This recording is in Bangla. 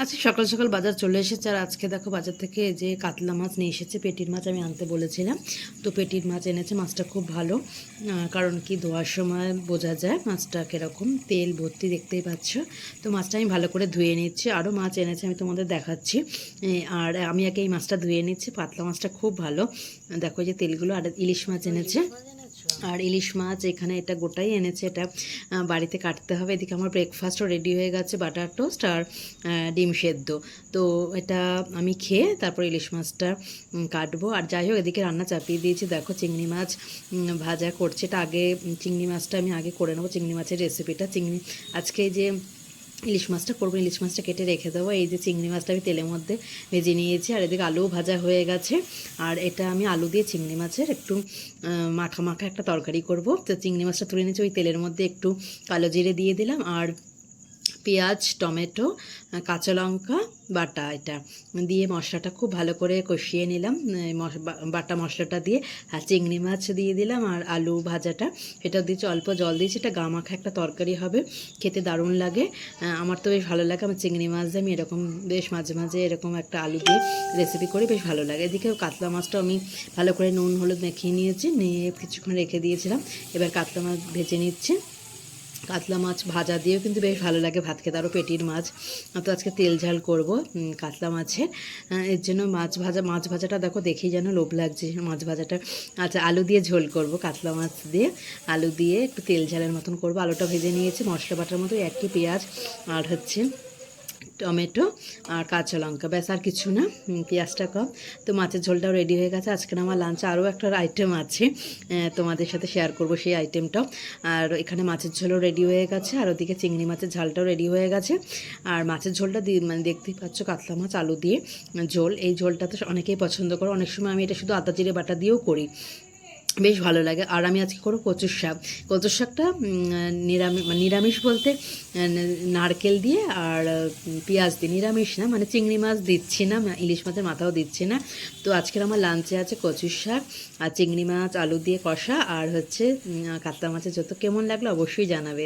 আজকে সকাল সকাল বাজার চলে এসেছে আর আজকে দেখো বাজার থেকে যে কাতলা মাছ নিয়ে এসেছে। পেটির মাছ আমি আনতে বলেছিলাম। তো পেটির মাছ এনেছে, মাছটা খুব ভালো। কারণ কি ধোয়ার সময় বোঝা যায় মাছটা কীরকম। তেল ভর্তি দেখতেই পাচ্ছ। তো মাছটা আমি ভালো করে ধুয়ে নিচ্ছি। আরও মাছ এনেছে, আমি তোমাদের দেখাচ্ছি। আর আমি আগে এই মাছটা ধুয়ে নিচ্ছি। পাতলা মাছটা খুব ভালো। দেখো যে তেলগুলো, আর ইলিশ মাছ এনেছে। আর ইলিশ মাছ এখানে এটা গোটাই এনেছে, এটা বাড়িতে কাটতে হবে। এদিকে আমার ব্রেকফাস্টও রেডি হয়ে গেছে বাটার টোস্ট আর ডিম সেদ্ধ। তো এটা আমি খেয়ে তারপর ইলিশ মাছটা কাটবো। আর যাই হোক, এদিকে রান্না চাপিয়ে দিয়েছি। দেখো চিংড়ি মাছ ভাজা করছে। এটা আগে চিংড়ি মাছটা আমি আগে করে নেব। চিংড়ি মাছের রেসিপিটা চিংড়ি, আজকে যে ইলিশ মাছটা করব, ইলিশ মাছটা কেটে রেখে দেবো। এই যে চিংড়ি মাছটা আমি তেলের মধ্যে ভেজে নিয়েছি, আর এদিকে আলুও ভাজা হয়ে গেছে। আর এটা আমি আলু দিয়ে চিংড়ি মাছের একটু মাখা মাখা একটা তরকারি করব। তো চিংড়ি মাছটা তুলে নিয়েছি, ওই তেলের মধ্যে একটু কালো জিরে দিয়ে দিলাম। আর পেঁয়াজ, টমেটো কাঁচা লঙ্কা, বাটা এটা দিয়ে মশলাটা খুব ভালো করে কষিয়ে নিলাম। বাটা মশলাটা দিয়ে আর চিংড়ি মাছ দিয়ে দিলাম আর আলু ভাজাটা। এটা দিয়েছি অল্প জল দিয়েছি। এটা গামাখা একটা তরকারি হবে। খেতে দারুণ লাগে। আমার তো বেশ ভালো লাগে। আমার চিংড়ি মাছ দিয়ে আমি এরকম বেশ মাঝে মাঝে এরকম একটা আলু দিয়ে রেসিপি করি। বেশ ভালো লাগে। এদিকে কাতলা মাছটা আমি ভালো করে নুন, হলুদ মেখিয়ে নিয়েছি। নিয়ে কিছুক্ষণ রেখে দিয়েছিলাম। এবার কাতলা মাছ ভেজে নিচ্ছি। কাতলা মাছ ভাজা দিয়েও কিন্তু বেশ ভালো লাগে। ভাত খেতে আরও পেটির মাছ। তো আজকে তেল ঝাল করব কাতলা মাছের। এর জন্য মাছ ভাজা, মাছ ভাজাটা দেখো দেখেই যেন লোভ লাগছে মাছ ভাজাটা। আচ্ছা আলু দিয়ে ঝোল করব, কাতলা মাছ দিয়ে। আলু দিয়ে একটু তেল ঝালের মতন করব। আলুটা ভেজে নিয়েছি, মশলা বাটার মতো একটি পেঁয়াজ আর হচ্ছে টমেটো আর কাঁচা লঙ্কা। ব্যাস, আর কিছু না। পেঁয়াজটা কম। তো মাছের ঝোলটাও রেডি হয়ে গেছে। আজকে আমার লাঞ্চে আরও একটা আইটেম আছে তোমাদের সাথে শেয়ার করব সেই আইটেমটাও আর এখানে মাছের ঝোলও রেডি হয়ে গেছে, আর ওদিকে চিংড়ি মাছের ঝালটাও রেডি হয়ে গেছে। আর মাছের ঝোলটা মানে দেখতেই পাচ্ছ কাতলা মাছ, আলু দিয়ে ঝোল। এই ঝোলটা তো অনেকেই পছন্দ করে। অনেক সময় আমি এটা শুধু আদা, জিরে, বাটা দিয়েও করি। বেশ ভালো লাগে। আর আমি আজকে করব কচুর শাক। কচুর শাকটা নিরামিষ নিরামিষ বলতে নারকেল দিয়ে আর পেঁয়াজ দিয়ে। নিরামিষ না মানে চিংড়ি মাছ দিচ্ছি না ইলিশ মাছের মাথাও দিচ্ছি না। তো আজকের আমার লাঞ্চে আছে কচুর শাক আর চিংড়ি মাছ, আলু দিয়ে কষা আর হচ্ছে কাতলা মাছের যত কেমন লাগল অবশ্যই জানাবে।